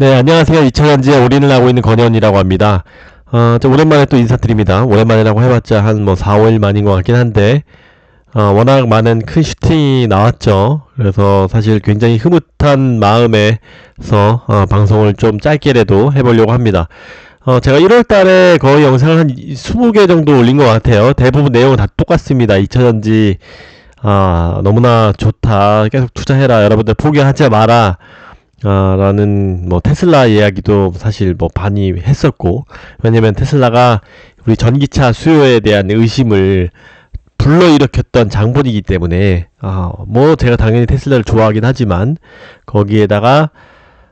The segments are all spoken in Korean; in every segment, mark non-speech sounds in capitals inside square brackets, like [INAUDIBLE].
네, 안녕하세요. 2000년지에 올인을 하고 있는 권현이라고 합니다. 어, 좀 오랜만에 또 인사드립니다. 오랜만이라고 해봤자 한 뭐 4, 5일 만인 것 같긴 한데, 어, 워낙 많은 큰 슈팅이 나왔죠. 그래서 사실 굉장히 흐뭇한 마음에서, 어, 방송을 좀 짧게라도 해보려고 합니다. 어, 제가 1월 달에 거의 영상을 한 20개 정도 올린 것 같아요. 대부분 내용은 다 똑같습니다. 2000년지, 아, 너무나 좋다. 계속 투자해라. 여러분들 포기하지 마라. 아, 라는 뭐 테슬라 이야기도 사실 뭐 많이 했었고 왜냐면 테슬라가 우리 전기차 수요에 대한 의심을 불러일으켰던 장본이기 때문에 아, 뭐 제가 당연히 테슬라를 좋아하긴 하지만 거기에다가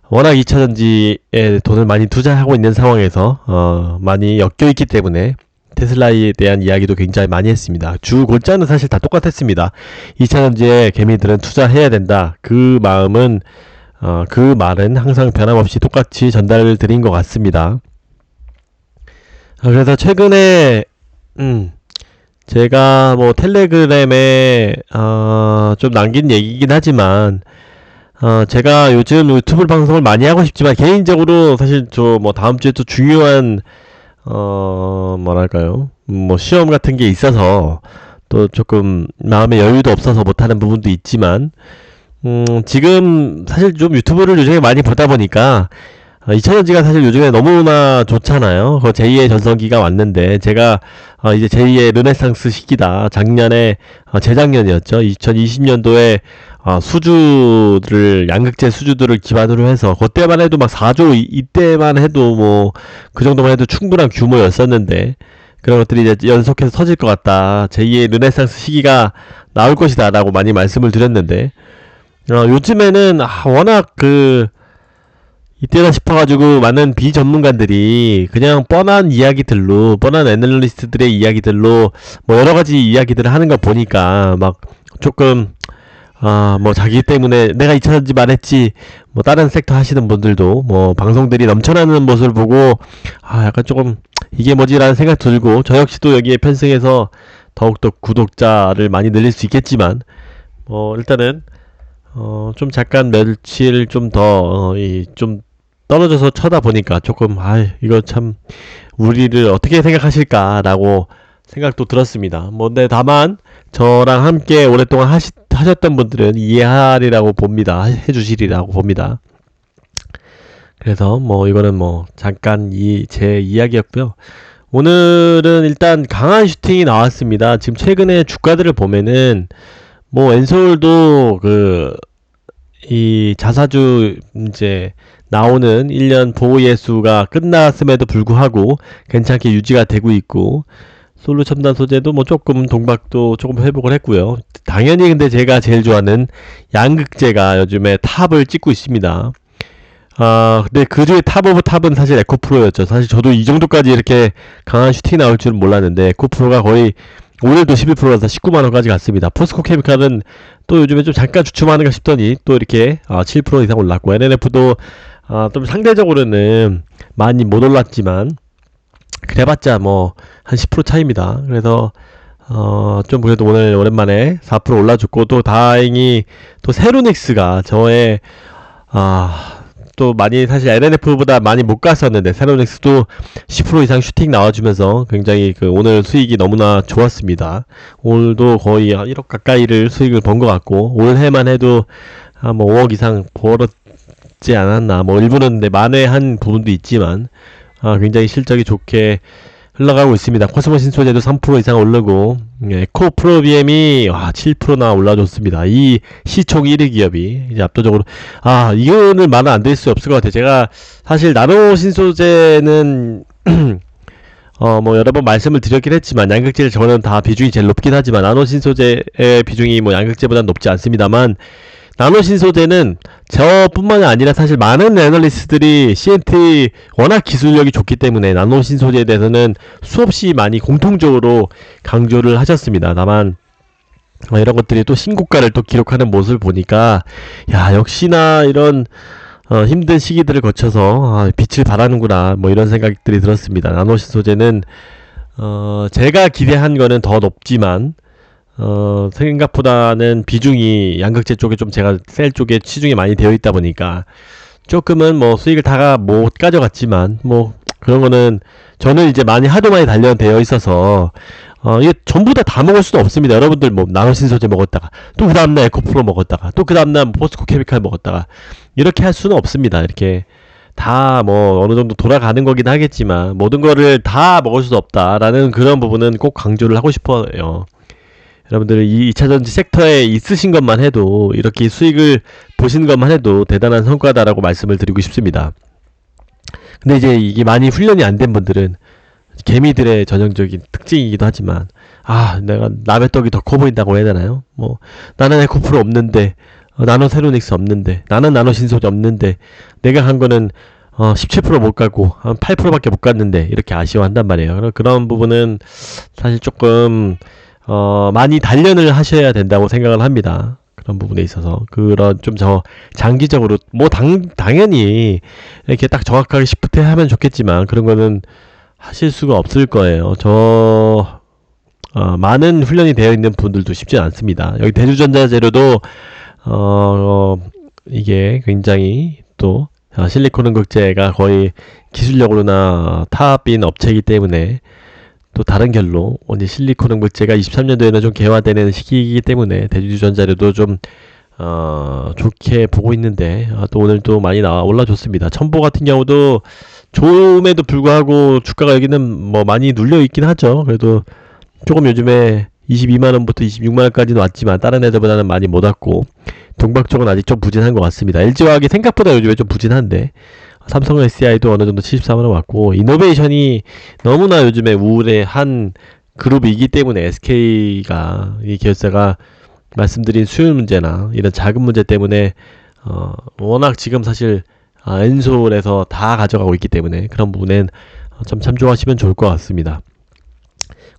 워낙 2차 전지에 돈을 많이 투자하고 있는 상황에서 어, 많이 엮여 있기 때문에 테슬라에 대한 이야기도 굉장히 많이 했습니다. 주 골자는 사실 다 똑같았습니다. 2차 전지에 개미들은 투자해야 된다. 그 마음은 어, 그 말은 항상 변함없이 똑같이 전달을 드린 것 같습니다. 어, 그래서 최근에 음, 제가 뭐 텔레그램에 어, 좀 남긴 얘기긴 하지만 어, 제가 요즘 유튜브 방송을 많이 하고 싶지만 개인적으로 사실 저 뭐 다음 주에 또 중요한 어, 뭐랄까요? 음, 뭐 시험 같은 게 있어서 또 조금 마음의 여유도 없어서 못하는 부분도 있지만 음, 지금 사실 좀 유튜브를 요즘에 많이 보다 보니까 어, 2000년지가 사실 요즘에 너무나 좋잖아요. 그 제2의 전성기가 왔는데 제가 어, 이제 제2의 르네상스 시기다. 작년에 어, 재작년이었죠. 2020년도에 어, 수주를 양극재 수주들을 기반으로 해서 그때만 해도 막 4조 이- 이때만 해도 뭐 그 정도만 해도 충분한 규모였었는데 그런 것들이 이제 연속해서 터질 것 같다. 제2의 르네상스 시기가 나올 것이다라고 많이 말씀을 드렸는데 어, 요즘에는 아, 워낙 그 이때다 싶어가지고 많은 비전문가들이 그냥 뻔한 이야기들로 뻔한 애널리스트들의 이야기들로 뭐 여러 가지 이야기들을 하는 거 보니까 막 조금 아 뭐 자기 때문에 내가 2차전지 말했지 뭐 다른 섹터 하시는 분들도 뭐 방송들이 넘쳐나는 모습을 보고 아 약간 조금 이게 뭐지라는 생각 들고 저 역시도 여기에 편승해서 더욱더 구독자를 많이 늘릴 수 있겠지만 뭐 일단은 어, 좀 잠깐 며칠 좀 더, 어, 이, 좀 떨어져서 쳐다보니까 조금, 아 이거 참, 우리를 어떻게 생각하실까라고 생각도 들었습니다. 뭐, 근데 다만, 저랑 함께 오랫동안 하시, 하셨던 분들은 이해하리라고 봅니다. 해주시리라고 봅니다. 그래서 뭐, 이거는 뭐, 잠깐 이, 제 이야기였고요. 오늘은 일단 강한 슈팅이 나왔습니다. 지금 최근에 주가들을 보면은, 뭐 엔솔도 그 이 자사주 이제 나오는 1년 보호 예수가 끝났음에도 불구하고 괜찮게 유지가 되고 있고 솔루 첨단 소재도 뭐 조금 동박도 조금 회복을 했고요. 당연히 근데 제가 제일 좋아하는 양극재가 요즘에 탑을 찍고 있습니다. 아, 근데 그 중에 탑 오브 탑은 사실 에코프로였죠. 사실 저도 이 정도까지 이렇게 강한 슈팅이 나올 줄은 몰랐는데 에코프로가 거의 오늘도 11%라서 19만원까지 갔습니다. 포스코 케미칼은 또 요즘에 좀 잠깐 주춤하는가 싶더니 또 이렇게 아, 7% 이상 올랐고 NNF도 아, 좀 상대적으로는 많이 못 올랐지만 그래봤자 뭐 한 10% 차이입니다. 그래서 어, 좀 그래도 오늘 오랜만에 4% 올라줬고 또 다행히 또 세로닉스가 저의 아, 또 많이 사실 LNF보다 많이 못 갔었는데 세로닉스도 10% 이상 슈팅 나와주면서 굉장히 그 오늘 수익이 너무나 좋았습니다. 오늘도 거의 한 1억 가까이를 수익을 번 것 같고 올해만 해도 한뭐 5억 이상 벌었지 않았나 뭐 일부는 네, 만회한 부분도 있지만 아, 굉장히 실적이 좋게 흘러가고 있습니다. 코스모 신 소재도 3% 이상 오르고 예, 에코 프로비엠이 와 7%나 올라줬습니다. 이 시총 1위 기업이 이제 압도적으로 아 이거는 말은 안 될 수 없을 것 같아요. 제가 사실 나노 신소재는 [CLEARS THROAT] 어 뭐 여러 번 말씀을 드렸긴 했지만 양극재를 저는 다 비중이 제일 높긴 하지만 나노 신소재의 비중이 뭐 양극재보다는 높지 않습니다만 나노 신소재는 저뿐만이 아니라 사실 많은 애널리스트들이 CNT 워낙 기술력이 좋기 때문에 나노 신소재에 대해서는 수없이 많이 공통적으로 강조를 하셨습니다. 다만 어, 이런 것들이 또 신고가를 또 기록하는 모습을 보니까 야 역시나 이런 어, 힘든 시기들을 거쳐서 아, 빛을 발하는구나 뭐 이런 생각들이 들었습니다. 나노신 소재는 어, 제가 기대한 거는 더 높지만 어, 생각보다는 비중이 양극재 쪽에 좀 제가 셀 쪽에 치중이 많이 되어 있다 보니까 조금은 뭐 수익을 다못 가져갔지만 뭐 그런 거는 저는 이제 많이 하도 많이 단련되어 있어서 어 이게 전부 다 다 먹을 수도 없습니다. 여러분들 뭐 나노신소재 먹었다가 또 그 다음날 에코프로 먹었다가 또 그 다음날 뭐 포스코 케미칼 먹었다가 이렇게 할 수는 없습니다. 이렇게 다 뭐 어느 정도 돌아가는 거긴 하겠지만 모든 거를 다 먹을 수 없다라는 그런 부분은 꼭 강조를 하고 싶어요. 여러분들 이 2차전지 섹터에 있으신 것만 해도 이렇게 수익을 보시는 것만 해도 대단한 성과다라고 말씀을 드리고 싶습니다. 근데 이제 이게 많이 훈련이 안 된 분들은 개미들의 전형적인 특징이기도 하지만 아 내가 남의 떡이 더 커 보인다고 해야 되나요? 뭐 나는 에코프로 없는데 어, 나노 세로닉스 없는데 나는 나노 신소재 없는데 내가 한 거는 어, 17%못 가고 한 8%밖에 못 갔는데 이렇게 아쉬워한단 말이에요. 그런 부분은 사실 조금 어, 많이 단련을 하셔야 된다고 생각을 합니다. 그런 부분에 있어서 그런 좀 저 장기적으로 뭐 당 당연히 이렇게 딱 정확하게 시프트 하면 좋겠지만 그런 거는 하실 수가 없을 거예요. 저 어, 많은 훈련이 되어 있는 분들도 쉽지 않습니다. 여기 대주전자 재료도 어, 어, 이게 굉장히 또 어, 실리콘 응급제가 거의 기술력으로나 탑인 업체이기 때문에 또 다른 결로 이제 실리콘 응급제가 23년도에는 좀 개화되는 시기이기 때문에 대주전자료도 좀 어, 좋게 보고 있는데 아, 또 오늘 또 많이 나와 올라줬습니다. 첨보 같은 경우도 좋음에도 불구하고 주가가 여기는 뭐 많이 눌려 있긴 하죠. 그래도 조금 요즘에 22만 원부터 26만 원까지는 왔지만 다른 애들보다는 많이 못 왔고 동박 쪽은 아직 좀 부진한 것 같습니다. LG화학이 생각보다 요즘에 좀 부진한데 삼성 SDI도 어느 정도 74만 원 왔고 이노베이션이 너무나 요즘에 우울해한 그룹이기 때문에 SK가 이 결사가 말씀드린 수요 문제나 이런 자금 문제 때문에 어 워낙 지금 사실 아, 엔솔에서 다 가져가고 있기 때문에 그런 부분엔 어, 좀 참조하시면 좋을 것 같습니다.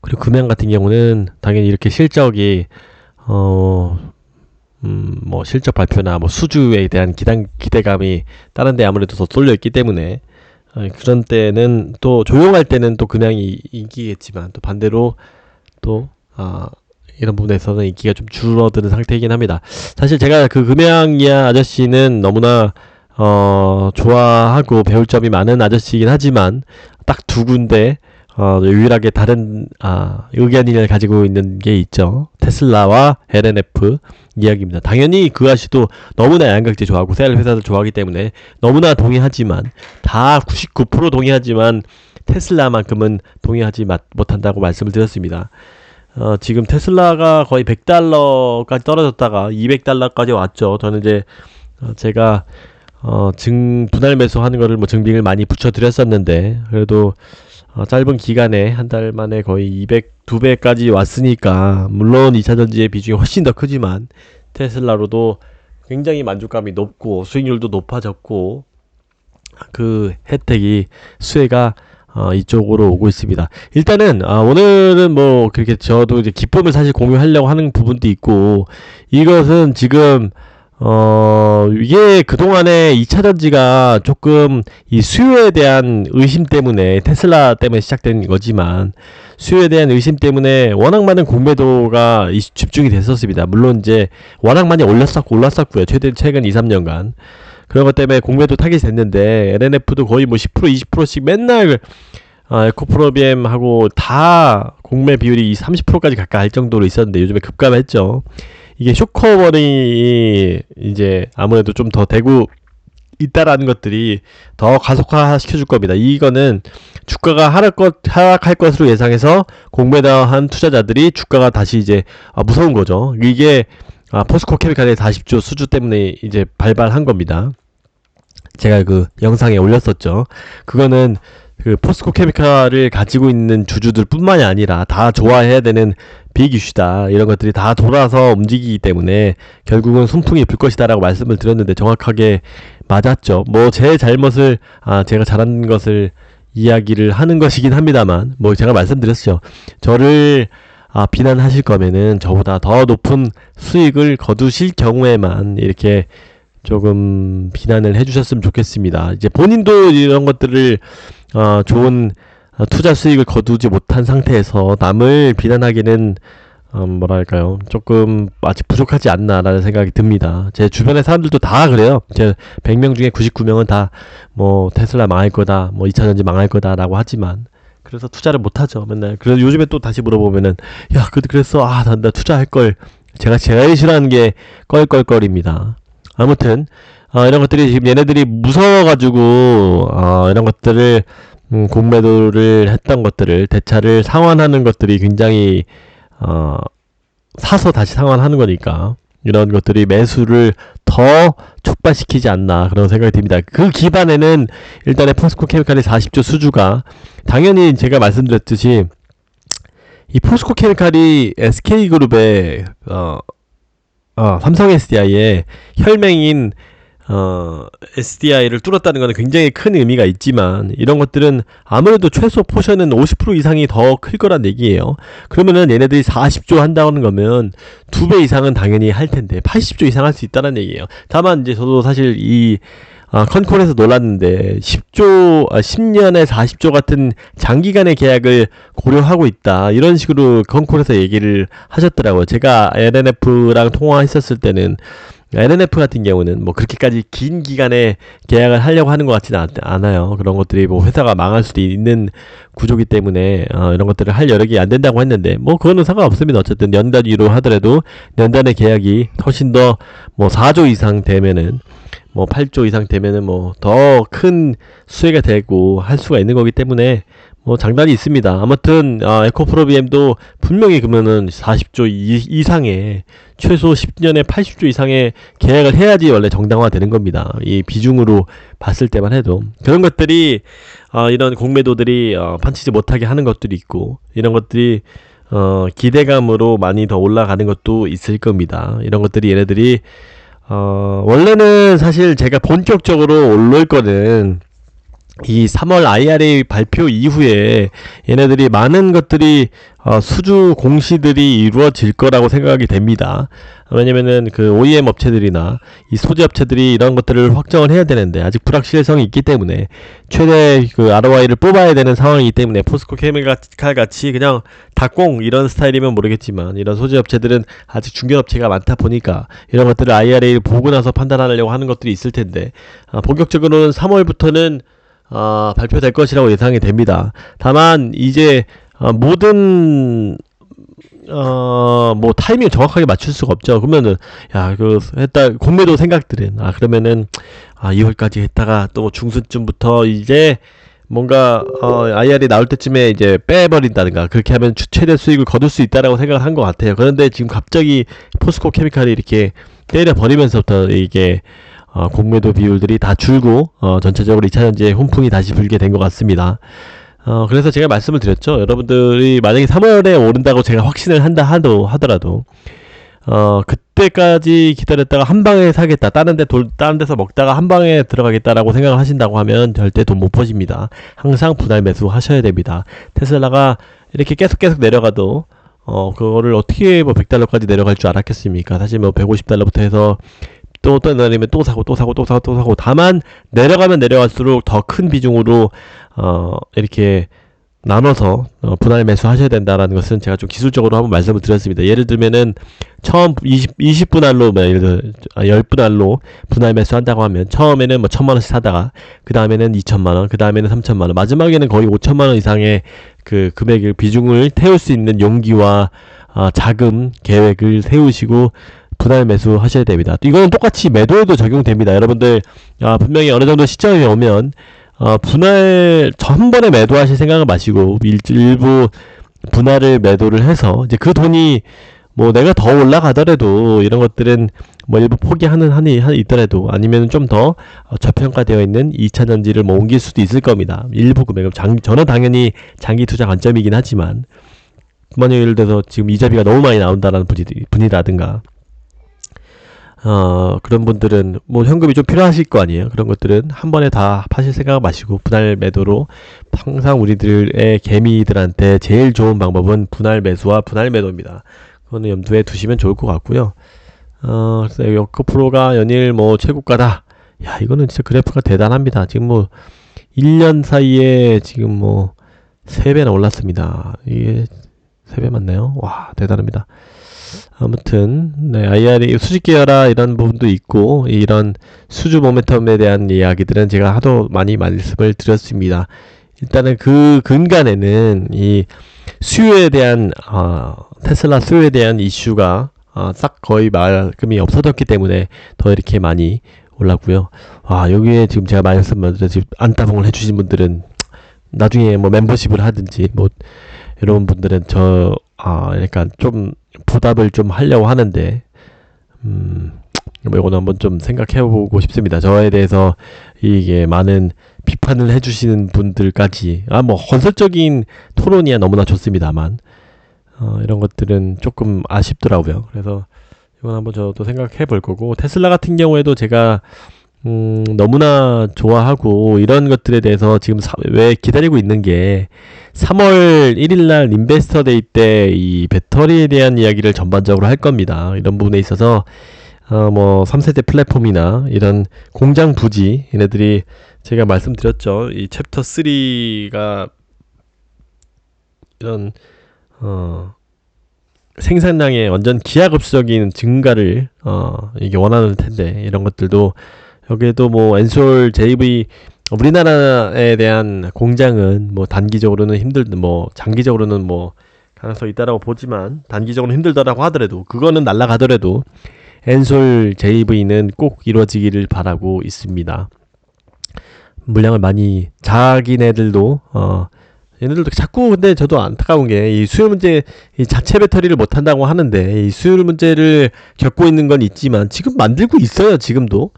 그리고 금양 같은 경우는 당연히 이렇게 실적이 어, 음, 뭐 실적 발표나 뭐 수주에 대한 기단 기대감이 다른 데 아무래도 더 쏠려 있기 때문에 어, 그런 때는 또 조용할 때는 또 금양이 이기겠지만 또 반대로 또 아, 이런 부분에서는 인기가 좀 줄어드는 상태이긴 합니다. 사실 제가 그 금양이야 아저씨는 너무나 어, 좋아하고 배울 점이 많은 아저씨이긴 하지만 딱 두 군데 어, 유일하게 다른 아, 의견을 가지고 있는 게 있죠. 테슬라와 LNF 이야기입니다. 당연히 그 아씨도 너무나 양극재 좋아하고 셀 회사들 좋아하기 때문에 너무나 동의하지만 다 99% 동의하지만 테슬라만큼은 동의하지 마- 못한다고 말씀을 드렸습니다. 어, 지금 테슬라가 거의 100달러까지 떨어졌다가 200달러까지 왔죠. 저는 이제 어, 제가 어, 증 분할 매수하는 거를 뭐 증빙을 많이 붙여드렸었는데 그래도 어, 짧은 기간에 한 달 만에 거의 200, 2배까지 왔으니까 물론 2차 전지의 비중이 훨씬 더 크지만 테슬라로도 굉장히 만족감이 높고 수익률도 높아졌고 그 혜택이 수혜가 어, 이쪽으로 오고 있습니다. 일단은 아, 오늘은 뭐 그렇게 저도 이제 기쁨을 사실 공유하려고 하는 부분도 있고 이것은 지금 어 이게 그동안에 2차 전지가 조금 이 수요에 대한 의심 때문에 테슬라 때문에 시작된 거지만 수요에 대한 의심 때문에 워낙 많은 공매도가 이- 집중이 됐었습니다. 물론 이제 워낙 많이 올랐었고 올랐었고요. 최대 최근 2, 3년간 그런 것 때문에 공매도 타깃이 됐는데 LNF도 거의 뭐 10% 20%씩 맨날 아, 에코프로비엠하고 다 공매 비율이 30%까지 가까이 할 정도로 있었는데 요즘에 급감했죠. 이게 쇼커버링이 이제 아무래도 좀 더 되고 있다라는 것들이 더 가속화 시켜줄 겁니다. 이거는 주가가 하락 것, 하락할 것으로 예상해서 공매다한 투자자들이 주가가 다시 이제 아, 무서운 거죠. 이게 아, 포스코 케미칼의 40조 수주 때문에 이제 발발한 겁니다. 제가 그 영상에 올렸었죠. 그거는 그 포스코 케미칼을 가지고 있는 주주들 뿐만이 아니라 다 좋아해야 되는 빅 이슈다. 이런 것들이 다 돌아서 움직이기 때문에 결국은 순풍이 불 것이다라고 말씀을 드렸는데 정확하게 맞았죠. 뭐 제 잘못을 아 제가 잘한 것을 이야기를 하는 것이긴 합니다만 뭐 제가 말씀드렸죠. 저를 아 비난하실 거면은 저보다 더 높은 수익을 거두실 경우에만 이렇게 조금 비난을 해주셨으면 좋겠습니다. 이제 본인도 이런 것들을 어, 좋은 어, 투자 수익을 거두지 못한 상태에서 남을 비난하기는 음, 뭐랄까요. 조금 아직 부족하지 않나라는 생각이 듭니다. 제 주변의 사람들도 다 그래요. 제 100명 중에 99명은 다 뭐 테슬라 망할 거다, 뭐 2차전지 망할 거다 라고 하지만 그래서 투자를 못 하죠. 맨날. 그래서 요즘에 또 다시 물어보면은 야, 그 그랬어. 아, 나, 나 투자할 걸. 제가 제일 싫어하는 게 껄껄껄입니다. 아무튼 어, 이런 것들이 지금 얘네들이 무서워가지고 어, 이런 것들을 음, 공매도를 했던 것들을 대차를 상환하는 것들이 굉장히 어, 사서 다시 상환하는 거니까 이런 것들이 매수를 더 촉발시키지 않나 그런 생각이 듭니다. 그 기반에는 일단은 포스코 케미칼의 40조 수주가 당연히 제가 말씀드렸듯이 이 포스코 케미칼이 SK그룹의 어, 어, 삼성 SDI의 혈맹인 어, SDI를 뚫었다는 것은 굉장히 큰 의미가 있지만 이런 것들은 아무래도 최소 포션은 50% 이상이 더 클 거란 얘기예요. 그러면은 얘네들이 40조 한다는 거면 두 배 이상은 당연히 할 텐데 80조 이상 할 수 있다는 얘기예요. 다만 이제 저도 사실 이 아, 컨콜에서 놀랐는데 10조, 아, 10년에 40조 같은 장기간의 계약을 고려하고 있다. 이런 식으로 컨콜에서 얘기를 하셨더라고요. 제가 LNF랑 통화했었을 때는 LNF 같은 경우는 뭐 그렇게까지 긴 기간에 계약을 하려고 하는 것 같지는 않, 않아요. 그런 것들이 뭐 회사가 망할 수도 있는 구조기 때문에 어, 이런 것들을 할 여력이 안 된다고 했는데 뭐 그거는 상관없습니다. 어쨌든 연 단 위로 하더라도 연단의 계약이 훨씬 더 뭐 4조 이상 되면은 뭐 8조 이상 되면은 뭐 더 큰 수혜가 되고 할 수가 있는 거기 때문에 뭐 장단이 있습니다. 아무튼 아, 에코프로비엠도 분명히 그러면은 40조 이, 이상의 최소 10년에 80조 이상의 계약을 해야지 원래 정당화되는 겁니다. 이 비중으로 봤을 때만 해도 그런 것들이 어, 이런 공매도들이 어, 판치지 못하게 하는 것들이 있고 이런 것들이 어, 기대감으로 많이 더 올라가는 것도 있을 겁니다. 이런 것들이 얘네들이 어, 원래는 사실 제가 본격적으로 올릴 거는 이 3월 IRA 발표 이후에 얘네들이 많은 것들이 어, 수주 공시들이 이루어질 거라고 생각이 됩니다. 왜냐면은 그 OEM 업체들이나 이 소재 업체들이 이런 것들을 확정을 해야 되는데 아직 불확실성이 있기 때문에 최대 그 ROI를 뽑아야 되는 상황이기 때문에 포스코 케미칼 같이 그냥 닭공 이런 스타일이면 모르겠지만 이런 소재 업체들은 아직 중견 업체가 많다 보니까 이런 것들을 IRA를 보고 나서 판단하려고 하는 것들이 있을 텐데 아, 본격적으로는 3월부터는 어, 발표될 것이라고 예상이 됩니다. 다만 이제 어, 모든 어, 뭐 타이밍 정확하게 맞출 수가 없죠. 그러면은 야, 그 했다 공매도 생각들은 아 그러면은 아 2월까지 했다가 또 중순쯤부터 이제 뭔가 어 IR이 나올 때쯤에 이제 빼버린다든가 그렇게 하면 주- 최대 수익을 거둘 수 있다라고 생각을 한 것 같아요. 그런데 지금 갑자기 포스코 케미칼이 이렇게 때려 버리면서부터 이게 어, 공매도 비율들이 다 줄고 어, 전체적으로 2차 전지에 훈풍이 다시 불게 된 것 같습니다. 어, 그래서 제가 말씀을 드렸죠. 여러분들이 만약에 3월에 오른다고 제가 확신을 한다 하도 하더라도 어, 그때까지 기다렸다가 한 방에 사겠다. 다른 데 돌, 다른 데서 먹다가 한 방에 들어가겠다라고 생각을 하신다고 하면 절대 돈못 버십니다. 항상 분할 매수 하셔야 됩니다. 테슬라가 이렇게 계속 계속 내려가도 어, 그거를 어떻게 뭐 100달러까지 내려갈 줄 알았겠습니까? 사실 뭐 150달러부터 해서 또, 또 내리면 또 사고, 또 사고, 또 사고, 또 사고. 다만, 내려가면 내려갈수록 더 큰 비중으로, 어, 이렇게 나눠서, 어, 분할 매수 하셔야 된다라는 것은 제가 좀 기술적으로 한번 말씀을 드렸습니다. 예를 들면은, 처음 20, 20분할로, 뭐 예를 들어, 아, 10분할로 분할 매수 한다고 하면, 처음에는 뭐 천만 원씩 사다가, 그 다음에는 2천만 원, 그 다음에는 3천만 원, 마지막에는 거의 5천만 원 이상의 그 금액을, 비중을 태울 수 있는 용기와, 아, 자금 계획을 세우시고, 분할 매수 하셔야 됩니다. 또 이거는 똑같이 매도에도 적용됩니다. 여러분들 아, 분명히 어느 정도 시점이 오면 어, 분할 저한 번에 매도하실 생각을 마시고 일, 일부 분할을 매도를 해서 이제 그 돈이 뭐 내가 더 올라가더라도 이런 것들은 뭐 일부 포기하는 한이 한 있더라도 아니면 좀 더 저평가되어 있는 2차 전지를 뭐 옮길 수도 있을 겁니다. 일부 금액은 장 저는 당연히 장기 투자 관점이긴 하지만 만약 예를 들어서 지금 이자비가 너무 많이 나온다라는 분이, 분이라든가 어, 그런 분들은 뭐 현금이 좀 필요하실 거 아니에요. 그런 것들은 한 번에 다 파실 생각 마시고 분할 매도로 항상 우리들의 개미들한테 제일 좋은 방법은 분할 매수와 분할 매도입니다. 그거는 염두에 두시면 좋을 것 같고요. 어, 그래서 여코 프로가 연일 뭐 최고가다. 야, 이거는 진짜 그래프가 대단합니다. 지금 뭐 1년 사이에 지금 뭐 3배나 올랐습니다. 이게 3배 맞네요. 와, 대단합니다. 아무튼, 네, IR이 수직 계열화 이런 부분도 있고, 이런 수주 모멘텀에 대한 이야기들은 제가 하도 많이 말씀을 드렸습니다. 일단은 그 근간에는 이 수요에 대한, 어, 테슬라 수요에 대한 이슈가 어, 싹 거의 말끔이 없어졌기 때문에 더 이렇게 많이 올랐고요. 와, 여기에 지금 제가 말씀드린 지금 안따봉을 해주신 분들은 나중에 뭐 멤버십을 하든지 뭐 이런 분들은 저, 아, 약간 좀 보답을 좀 하려고 하는데, 음, 뭐 이거는 한번 좀 생각해 보고 싶습니다. 저에 대해서 이게 많은 비판을 해주시는 분들까지, 아, 뭐 건설적인 토론이야 너무나 좋습니다만, 어, 이런 것들은 조금 아쉽더라고요. 그래서 이건 한번 저도 생각해 볼 거고, 테슬라 같은 경우에도 제가 음, 너무나 좋아하고 이런 것들에 대해서 지금 사, 왜 기다리고 있는 게 3월 1일 날 인베스터 데이 때 이 배터리에 대한 이야기를 전반적으로 할 겁니다. 이런 부분에 있어서 어, 뭐 3세대 플랫폼이나 이런 공장 부지 얘네들이 제가 말씀드렸죠. 이 챕터 3가 이런 어 생산량의 완전 기하급수적인 증가를 어 이게 원하는 텐데 이런 것들도 여기에도 뭐 엔솔 JV 우리나라에 대한 공장은 뭐 단기적으로는 힘들 뭐 장기적으로는 뭐 가능성이 있다라고 보지만 단기적으로 힘들다라고 하더라도 그거는 날라가더라도 엔솔 JV는 꼭 이루어지기를 바라고 있습니다. 물량을 많이 자기네들도 어 얘네들도 자꾸 근데 저도 안타까운 게 이 수요 문제 이 자체 배터리를 못 한다고 하는데 이 수요 문제를 겪고 있는 건 있지만 지금 만들고 있어요 지금도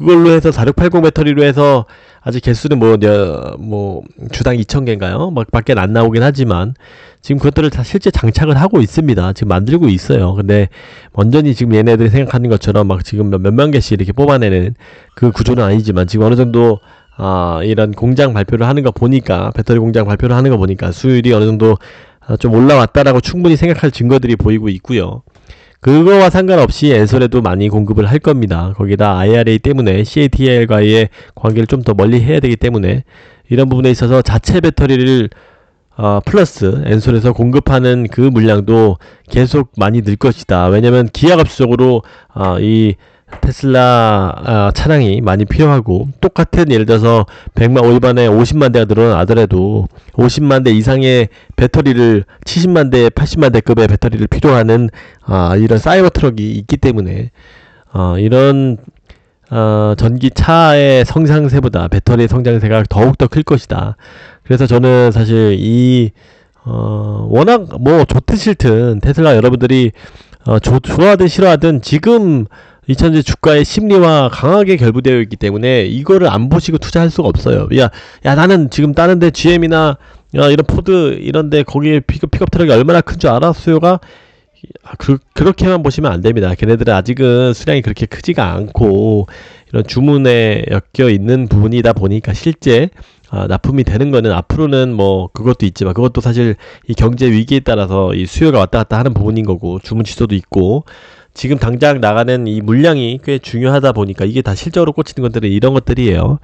그걸로 해서 4680 배터리로 해서 아직 개수는 뭐, 여, 뭐, 주당 2000개인가요? 막 밖에 안 나오긴 하지만, 지금 그것들을 다 실제 장착을 하고 있습니다. 지금 만들고 있어요. 근데, 완전히 지금 얘네들이 생각하는 것처럼 막 지금 몇, 몇만 개씩 이렇게 뽑아내는 그 구조는 아니지만, 지금 어느 정도, 아, 이런 공장 발표를 하는 거 보니까, 배터리 공장 발표를 하는 거 보니까, 수율이 어느 정도 아, 좀 올라왔다라고 충분히 생각할 증거들이 보이고 있고요. 그거와 상관없이 엔솔에도 많이 공급을 할 겁니다. 거기다 IRA 때문에 CATL과의 관계를 좀 더 멀리 해야 되기 때문에 이런 부분에 있어서 자체 배터리를 어, 플러스 엔솔에서 공급하는 그 물량도 계속 많이 늘 것이다. 왜냐면 기하급수적으로 어, 이 테슬라 아, 차량이 많이 필요하고 똑같은 예를 들어서 100만 올반에 50만 대가 늘어나더라도 50만 대 이상의 배터리를 70만 대, 80만 대급의 배터리를 필요하는 아, 이런 사이버 트럭이 있기 때문에 어, 이런 어, 전기차의 성장세보다 배터리의 성장세가 더욱더 클 것이다. 그래서 저는 사실 이 어, 워낙 뭐 좋든 싫든 테슬라 여러분들이 어, 조, 좋아하든 싫어하든 지금 2000년 주가의 심리와 강하게 결부되어 있기 때문에 이거를 안 보시고 투자할 수가 없어요. 야, 야 나는 지금 다른데 GM이나 야, 이런 포드 이런데 거기에 픽업 픽업 트럭이 얼마나 큰 줄 알아 수요가 아, 그, 그렇게만 보시면 안 됩니다. 걔네들은 아직은 수량이 그렇게 크지가 않고 이런 주문에 엮여 있는 부분이다 보니까 실제 아, 납품이 되는 거는 앞으로는 뭐 그것도 있지만 그것도 사실 이 경제 위기에 따라서 이 수요가 왔다 갔다 하는 부분인 거고 주문 취소도 있고 지금 당장 나가는 이 물량이 꽤 중요하다 보니까 이게 다 실적으로 꽂히는 것들은 이런 것들이에요.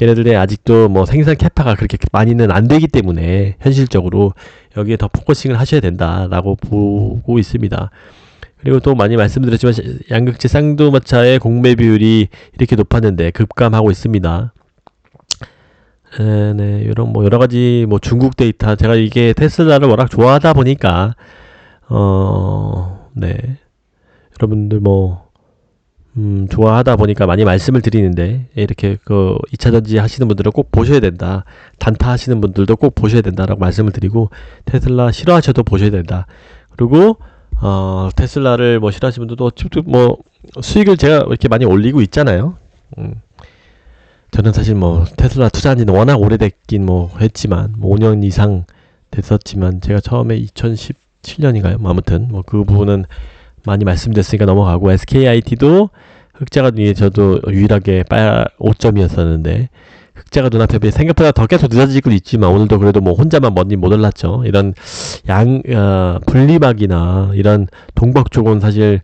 얘네들의 아직도 뭐 생산 캐파가 그렇게 많이는 안 되기 때문에 현실적으로 여기에 더 포커싱을 하셔야 된다라고 보고 있습니다. 그리고 또 많이 말씀드렸지만 양극재 쌍두마차의 공매 비율이 이렇게 높았는데 급감하고 있습니다. 네, 네, 이런 뭐 여러 가지 뭐 중국 데이터 제가 이게 테슬라를 워낙 좋아하다 보니까 어, 네. 여러분들 뭐 음, 좋아하다 보니까 많이 말씀을 드리는데 이렇게 그 2차 전지 하시는 분들은 꼭 보셔야 된다. 단타 하시는 분들도 꼭 보셔야 된다라고 말씀을 드리고 테슬라 싫어하셔도 보셔야 된다. 그리고 어, 테슬라를 뭐 싫어하시는 분들도 뭐 수익을 제가 이렇게 많이 올리고 있잖아요. 음. 저는 사실 뭐 테슬라 투자한 지는 워낙 오래됐긴 뭐 했지만 뭐 5년 이상 됐었지만 제가 처음에 2017년인가요? 뭐 아무튼 뭐 그 부분은 많이 말씀드렸으니까 넘어가고 SKIT도 흑자가 위에 저도 유일하게 빨 5점이었었는데 흑자가 눈앞에 비해 생각보다 더 계속 늦어지고 있지만 오늘도 그래도 뭐 혼자만 먼지 못 올랐죠. 이런 양 어, 분리막이나 이런 동박 쪽은 사실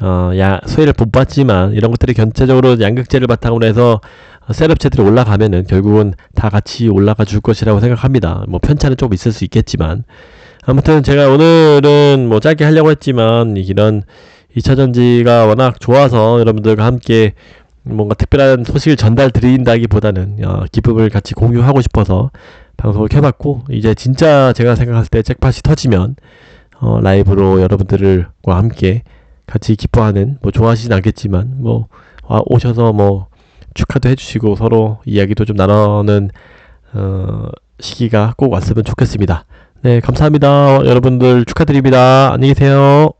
어, 야, 소외를 못 받지만 이런 것들이 전체적으로 양극재를 바탕으로 해서 셋업체들이 올라가면은 결국은 다 같이 올라가 줄 것이라고 생각합니다. 뭐 편차는 좀 있을 수 있겠지만 아무튼 제가 오늘은 뭐 짧게 하려고 했지만 이런 2차 전지가 워낙 좋아서 여러분들과 함께 뭔가 특별한 소식을 전달 드린다기보다는 어, 기쁨을 같이 공유하고 싶어서 방송을 켜봤고 이제 진짜 제가 생각했을 때 잭팟이 터지면 어, 라이브로 여러분들과 함께 같이 기뻐하는 뭐 좋아하시진 않겠지만 뭐 와- 오셔서 뭐 축하도 해주시고 서로 이야기도 좀 나누는 어, 시기가 꼭 왔으면 좋겠습니다. 네, 감사합니다. 여러분들 축하드립니다. 안녕히 계세요.